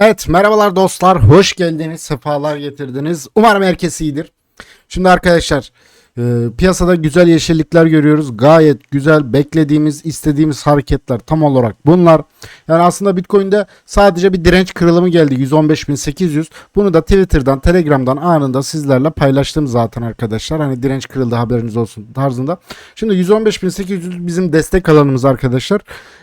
Evet merhabalar dostlar hoş geldiniz sefalar getirdiniz umarım herkes iyidir. Şimdi arkadaşlar e, piyasada güzel yeşillikler görüyoruz gayet güzel beklediğimiz istediğimiz hareketler tam olarak bunlar. Yani aslında Bitcoin'de sadece bir direnç kırılımı geldi 115.800 bunu da Twitter'dan Telegram'dan anında sizlerle paylaştım zaten arkadaşlar hani direnç kırıldı haberiniz olsun tarzında. Şimdi 115.800 bizim destek alanımız arkadaşlar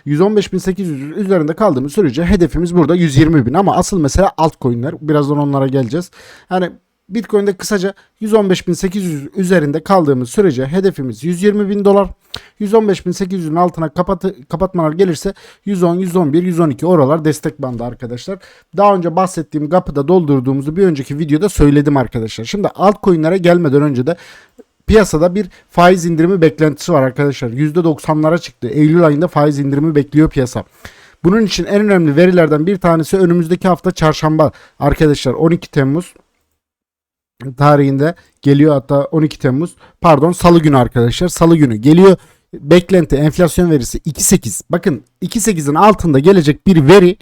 115.800 üzerinde kaldığımız sürece hedefimiz burada 120.000 ama asıl mesele altcoin'ler birazdan onlara geleceğiz. Yani Bitcoin'de kısaca 115.800 üzerinde kaldığımız sürece hedefimiz 120 bin dolar. 115.800'ün altına kapatı, kapatmalar gelirse 110, 111, 112 oralar destek bandı arkadaşlar. Daha önce bahsettiğim kapıda doldurduğumuzu bir önceki videoda söyledim arkadaşlar. Şimdi altcoin'lere gelmeden önce de piyasada bir faiz indirimi beklentisi var arkadaşlar. %90'lara çıktı. Eylül ayında faiz indirimi bekliyor piyasa. Bunun için en önemli verilerden bir tanesi önümüzdeki hafta çarşamba arkadaşlar 12 Temmuz tarihinde geliyor hatta 12 Temmuz pardon salı günü arkadaşlar salı günü geliyor beklenti enflasyon verisi 2.8 bakın 2.8'in altında gelecek bir veri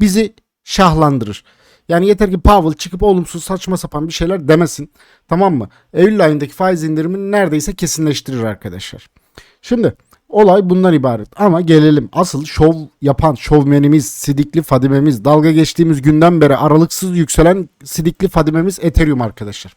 bizi şahlandırır. Yani yeter ki Powell çıkıp olumsuz saçma sapan bir şeyler demesin. Tamam mı? Eylül ayındaki faiz indirimini neredeyse kesinleştirir arkadaşlar. Şimdi olay bundan ibaret. Ama gelelim asıl şov yapan şovmenimiz, Sidikli Fadime'miz, dalga geçtiğimiz günden beri aralıksız yükselen Sidikli Fadime'miz Ethereum arkadaşlar.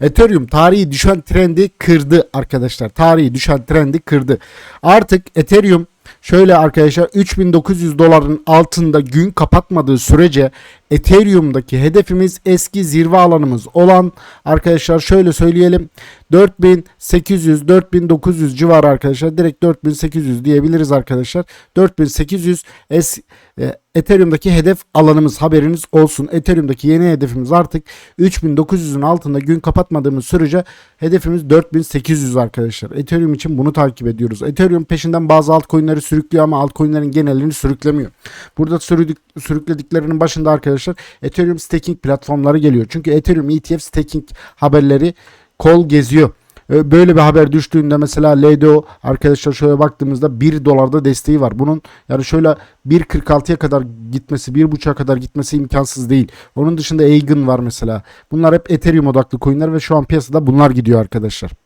Ethereum tarihi düşen trendi kırdı arkadaşlar. Tarihi düşen trendi kırdı. Artık Ethereum Şöyle arkadaşlar 3900 doların altında gün kapatmadığı sürece Ethereum'daki hedefimiz eski zirve alanımız olan arkadaşlar şöyle söyleyelim 4800 4900 civarı arkadaşlar direkt 4800 diyebiliriz arkadaşlar 4800 es, e, Ethereum'daki hedef alanımız haberiniz olsun. Ethereum'daki yeni hedefimiz artık 3900'ün altında gün kapatmadığımız sürece hedefimiz 4800 arkadaşlar. Ethereum için bunu takip ediyoruz. Ethereum peşinden bazı altcoin'leri sürüklüyor ama altcoin'lerin genelini sürüklemiyor. Burada sürüdük, sürüklediklerinin başında arkadaşlar Ethereum staking platformları geliyor. Çünkü Ethereum ETF staking haberleri kol geziyor. Ee, Böyle bir haber düştüğünde mesela LDO arkadaşlar şöyle baktığımızda 1 dolarda desteği var. Bunun yani şöyle 1.46'ya kadar gitmesi 1.5'a kadar gitmesi imkansız değil. Onun dışında Eigen var mesela. Bunlar hep Ethereum odaklı coinler ve şu an piyasada bunlar gidiyor arkadaşlar.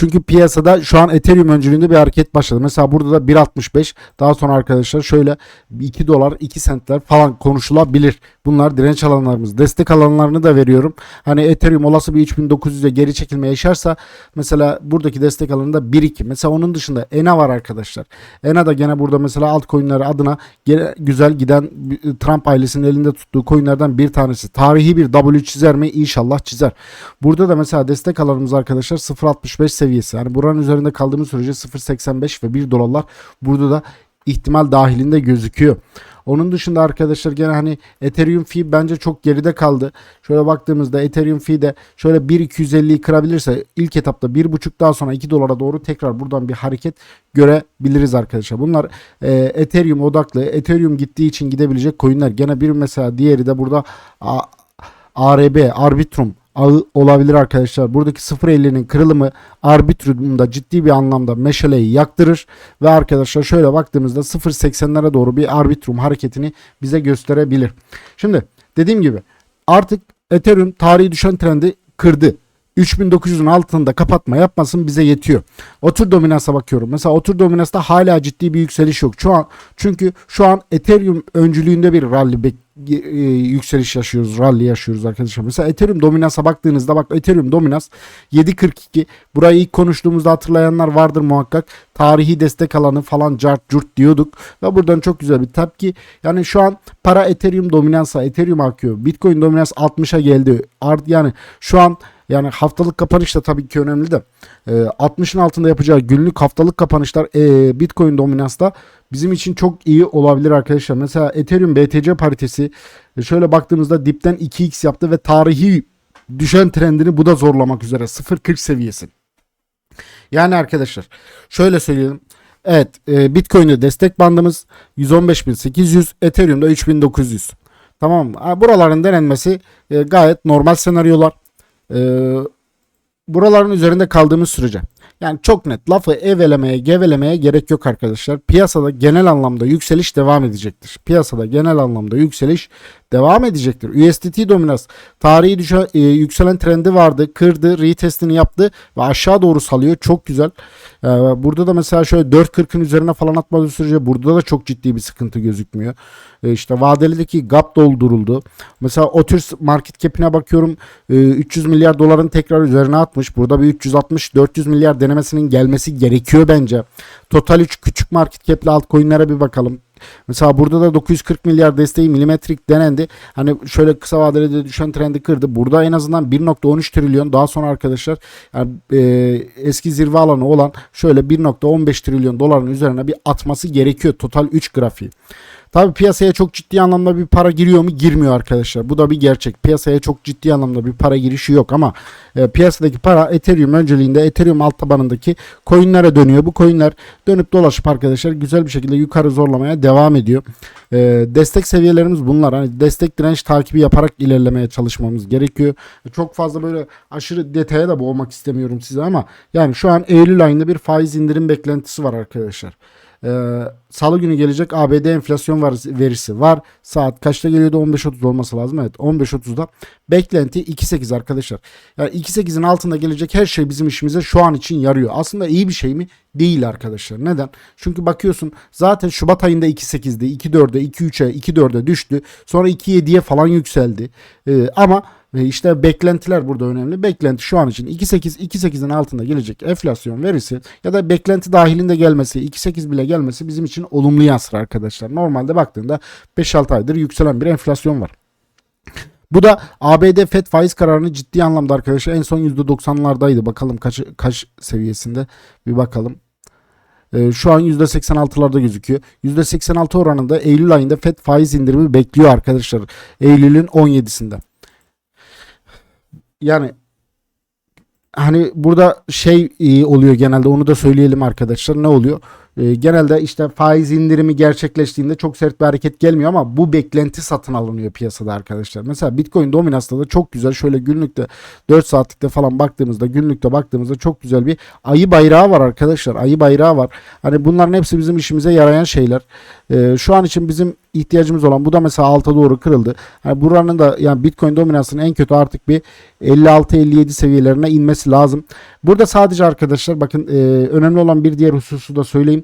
Çünkü piyasada şu an Ethereum öncülüğünde bir hareket başladı. Mesela burada da 1.65 daha sonra arkadaşlar şöyle 2 dolar 2 centler falan konuşulabilir. Bunlar direnç alanlarımız. Destek alanlarını da veriyorum. Hani Ethereum olası bir 3900'e geri çekilme yaşarsa mesela buradaki destek alanında 1.2. Mesela onun dışında ENA var arkadaşlar. ENA da gene burada mesela altcoin'leri adına güzel giden Trump ailesinin elinde tuttuğu coin'lerden bir tanesi. Tarihi bir W çizer mi? İnşallah çizer. Burada da mesela destek alanımız arkadaşlar 0.65 seviyesi. Yani buranın üzerinde kaldığımız sürece 0.85 ve 1 dolarlar burada da ihtimal dahilinde gözüküyor. Onun dışında arkadaşlar gene hani Ethereum fee bence çok geride kaldı. Şöyle baktığımızda Ethereum fee de şöyle 1.250'yi kırabilirse ilk etapta 1.5 daha sonra 2 dolara doğru tekrar buradan bir hareket görebiliriz arkadaşlar. Bunlar e, Ethereum odaklı. Ethereum gittiği için gidebilecek coinler. Gene bir mesela diğeri de burada A- ARB, Arbitrum ağı olabilir arkadaşlar. Buradaki 0.50'nin kırılımı Arbitrum'da ciddi bir anlamda meşaleyi yaktırır ve arkadaşlar şöyle baktığımızda 0.80'lere doğru bir Arbitrum hareketini bize gösterebilir. Şimdi dediğim gibi artık Ethereum tarihi düşen trendi kırdı. 3900'ün altında kapatma yapmasın bize yetiyor. Otur dominansa bakıyorum. Mesela otur dominansta hala ciddi bir yükseliş yok. Şu an çünkü şu an Ethereum öncülüğünde bir rally bek- e, yükseliş yaşıyoruz. Rally yaşıyoruz arkadaşlar. Mesela Ethereum dominansa baktığınızda bak Ethereum dominans 7.42. Burayı ilk konuştuğumuzda hatırlayanlar vardır muhakkak. Tarihi destek alanı falan cart curt diyorduk. Ve buradan çok güzel bir tepki. Yani şu an para Ethereum dominansa Ethereum akıyor. Bitcoin dominans 60'a geldi. Art yani şu an yani haftalık kapanış da tabii ki önemli de e, 60'ın altında yapacağı günlük haftalık kapanışlar e, Bitcoin dominansta bizim için çok iyi olabilir arkadaşlar. Mesela Ethereum BTC paritesi e, şöyle baktığımızda dipten 2x yaptı ve tarihi düşen trendini bu da zorlamak üzere 0.40 seviyesi. Yani arkadaşlar şöyle söyleyelim. Evet e, Bitcoin'de destek bandımız 115.800 Ethereum'da 3900. Tamam mı? Buraların denenmesi e, gayet normal senaryolar. E, buraların üzerinde kaldığımız sürece Yani çok net lafı evelemeye gevelemeye gerek yok arkadaşlar. Piyasada genel anlamda yükseliş devam edecektir. Piyasada genel anlamda yükseliş devam edecektir. USDT dominans tarihi düşen, e, yükselen trendi vardı. Kırdı, retestini yaptı ve aşağı doğru salıyor. Çok güzel. Ee, burada da mesela şöyle 4.40'ın üzerine falan atmadığı sürece burada da çok ciddi bir sıkıntı gözükmüyor. Ee, işte vadelideki gap dolduruldu. Mesela o tür market cap'ine bakıyorum. Ee, 300 milyar doların tekrar üzerine atmış. Burada bir 360-400 milyar denemesinin gelmesi gerekiyor bence. Total 3 küçük market cap'li altcoin'lere bir bakalım. Mesela burada da 940 milyar desteği milimetrik denendi. Hani şöyle kısa vadede de düşen trendi kırdı. Burada en azından 1.13 trilyon daha sonra arkadaşlar yani, e, eski zirve alanı olan şöyle 1.15 trilyon doların üzerine bir atması gerekiyor total 3 grafiği. Tabi piyasaya çok ciddi anlamda bir para giriyor mu? Girmiyor arkadaşlar. Bu da bir gerçek. Piyasaya çok ciddi anlamda bir para girişi yok ama e, piyasadaki para Ethereum önceliğinde Ethereum alt tabanındaki coinlere dönüyor. Bu coinler dönüp dolaşıp arkadaşlar güzel bir şekilde yukarı zorlamaya devam ediyor. E, destek seviyelerimiz bunlar. Hani destek direnç takibi yaparak ilerlemeye çalışmamız gerekiyor. Çok fazla böyle aşırı detaya da boğmak istemiyorum size ama yani şu an Eylül ayında bir faiz indirim beklentisi var arkadaşlar. Ee, Salı günü gelecek ABD enflasyon verisi var. Saat kaçta geliyordu? 15.30 olması lazım. Evet 15.30'da. Beklenti 2.8 arkadaşlar. Yani 2.8'in altında gelecek her şey bizim işimize şu an için yarıyor. Aslında iyi bir şey mi? Değil arkadaşlar. Neden? Çünkü bakıyorsun zaten Şubat ayında 2.8'di. 2.4'e, 2.3'e, 2.4'e düştü. Sonra 2.7'ye falan yükseldi. Ee, ama ve işte beklentiler burada önemli. Beklenti şu an için 2.8 2.8'in altında gelecek enflasyon verisi ya da beklenti dahilinde gelmesi 2.8 bile gelmesi bizim için olumlu yansır arkadaşlar. Normalde baktığında 5-6 aydır yükselen bir enflasyon var. Bu da ABD FED faiz kararını ciddi anlamda arkadaşlar en son %90'lardaydı. Bakalım kaç, kaç seviyesinde bir bakalım. Ee, şu an %86'larda gözüküyor. %86 oranında Eylül ayında FED faiz indirimi bekliyor arkadaşlar. Eylül'ün 17'sinde yani hani burada şey e, oluyor genelde onu da söyleyelim arkadaşlar ne oluyor? E, genelde işte faiz indirimi gerçekleştiğinde çok sert bir hareket gelmiyor ama bu beklenti satın alınıyor piyasada arkadaşlar. Mesela Bitcoin dominansında da çok güzel şöyle günlükte 4 saatlikte falan baktığımızda günlükte baktığımızda çok güzel bir ayı bayrağı var arkadaşlar. Ayı bayrağı var. Hani bunların hepsi bizim işimize yarayan şeyler. E, şu an için bizim ihtiyacımız olan bu da mesela alta doğru kırıldı. Yani buranın da yani Bitcoin dominansının en kötü artık bir 56-57 seviyelerine inmesi lazım. Burada sadece arkadaşlar bakın e, önemli olan bir diğer hususu da söyleyeyim.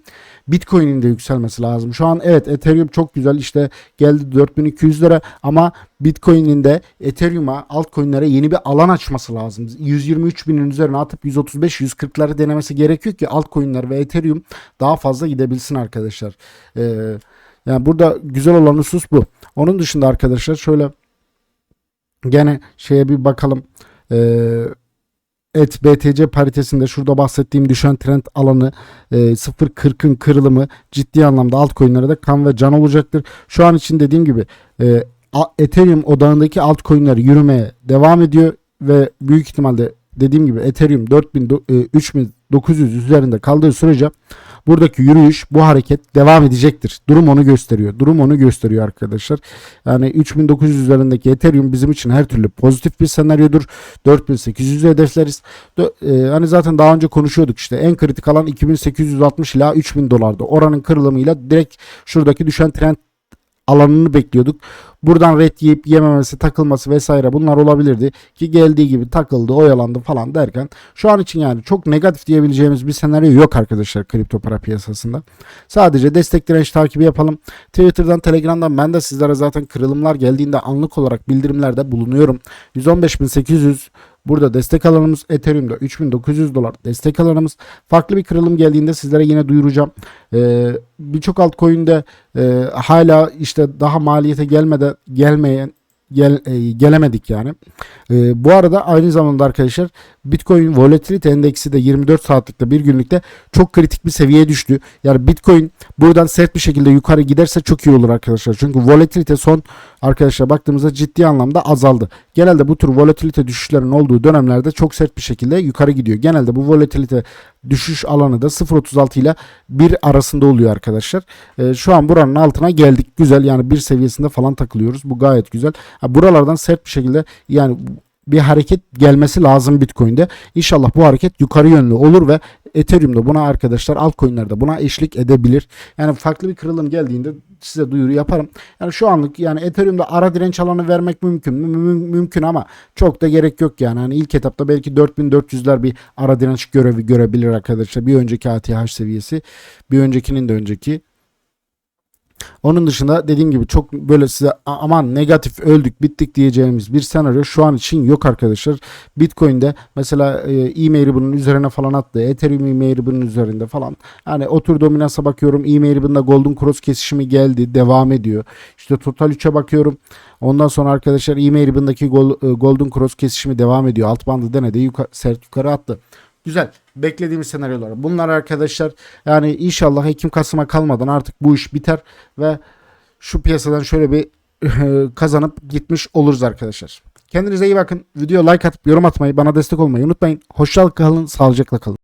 Bitcoin'in de yükselmesi lazım. Şu an evet Ethereum çok güzel işte geldi 4200 lira ama Bitcoin'in de Ethereum'a altcoin'lere yeni bir alan açması lazım. 123 binin üzerine atıp 135-140'ları denemesi gerekiyor ki altcoin'ler ve Ethereum daha fazla gidebilsin arkadaşlar. Ee, yani burada güzel olan husus bu. Onun dışında arkadaşlar şöyle gene şeye bir bakalım. Eee et BTC paritesinde şurada bahsettiğim düşen trend alanı e, 0.40'ın kırılımı ciddi anlamda altcoin'lere de kan ve can olacaktır. Şu an için dediğim gibi e, Ethereum odağındaki altcoin'ler yürümeye devam ediyor ve büyük ihtimalle dediğim gibi Ethereum 4000 e, 3900 üzerinde kaldığı sürece buradaki yürüyüş bu hareket devam edecektir. Durum onu gösteriyor. Durum onu gösteriyor arkadaşlar. Yani 3900 üzerindeki Ethereum bizim için her türlü pozitif bir senaryodur. 4800 hedefleriz. E, hani zaten daha önce konuşuyorduk işte en kritik alan 2860 ila 3000 dolardı. Oranın kırılımıyla direkt şuradaki düşen trend alanını bekliyorduk. Buradan red yiyip yememesi, takılması vesaire bunlar olabilirdi. Ki geldiği gibi takıldı, oyalandı falan derken şu an için yani çok negatif diyebileceğimiz bir senaryo yok arkadaşlar kripto para piyasasında. Sadece destek direnç takibi yapalım. Twitter'dan, Telegram'dan ben de sizlere zaten kırılımlar geldiğinde anlık olarak bildirimlerde bulunuyorum. 115.800 Burada destek alanımız Ethereum'da 3900 dolar destek alanımız. Farklı bir kırılım geldiğinde sizlere yine duyuracağım. Ee, Birçok altcoin'de e, hala işte daha maliyete gelmeden gelmeyen gel, e, gelemedik yani. E, bu arada aynı zamanda arkadaşlar Bitcoin Volatility Endeksi de 24 saatlikte bir günlükte çok kritik bir seviyeye düştü. Yani Bitcoin buradan sert bir şekilde yukarı giderse çok iyi olur arkadaşlar. Çünkü volatility son arkadaşlar baktığımızda ciddi anlamda azaldı. Genelde bu tür volatility düşüşlerin olduğu dönemlerde çok sert bir şekilde yukarı gidiyor. Genelde bu volatility düşüş alanı da 0.36 ile 1 arasında oluyor arkadaşlar. E, şu an buranın altına geldik. Güzel yani bir seviyesinde falan takılıyoruz. Bu gayet güzel. Ha, buralardan sert bir şekilde yani bir hareket gelmesi lazım Bitcoin'de. İnşallah bu hareket yukarı yönlü olur ve Ethereum'da buna arkadaşlar altcoin'lerde buna eşlik edebilir. Yani farklı bir kırılım geldiğinde size duyuru yaparım. Yani şu anlık yani Ethereum'da ara direnç alanı vermek mümkün mü? Müm- mümkün ama çok da gerek yok yani. Hani ilk etapta belki 4400'ler bir ara direnç görevi görebilir arkadaşlar. Bir önceki ATH seviyesi, bir öncekinin de önceki. Onun dışında dediğim gibi çok böyle size "A- aman negatif öldük bittik diyeceğimiz bir senaryo şu an için yok arkadaşlar. Bitcoin'de mesela e, e-mail'i bunun üzerine falan attı. Ethereum e-mail'i bunun üzerinde falan. Hani otur dominansa bakıyorum. E-mail'i bunda Golden Cross kesişimi geldi. Devam ediyor. İşte Total 3'e bakıyorum. Ondan sonra arkadaşlar e-mail'i bundaki e, Golden Cross kesişimi devam ediyor. Alt bandı denedi. Yuka, sert yukarı attı. Güzel. Beklediğimiz senaryolar. Bunlar arkadaşlar yani inşallah Ekim Kasım'a kalmadan artık bu iş biter ve şu piyasadan şöyle bir kazanıp gitmiş oluruz arkadaşlar. Kendinize iyi bakın. Video like atıp yorum atmayı, bana destek olmayı unutmayın. Hoşçakalın, kalın, sağlıcakla kalın.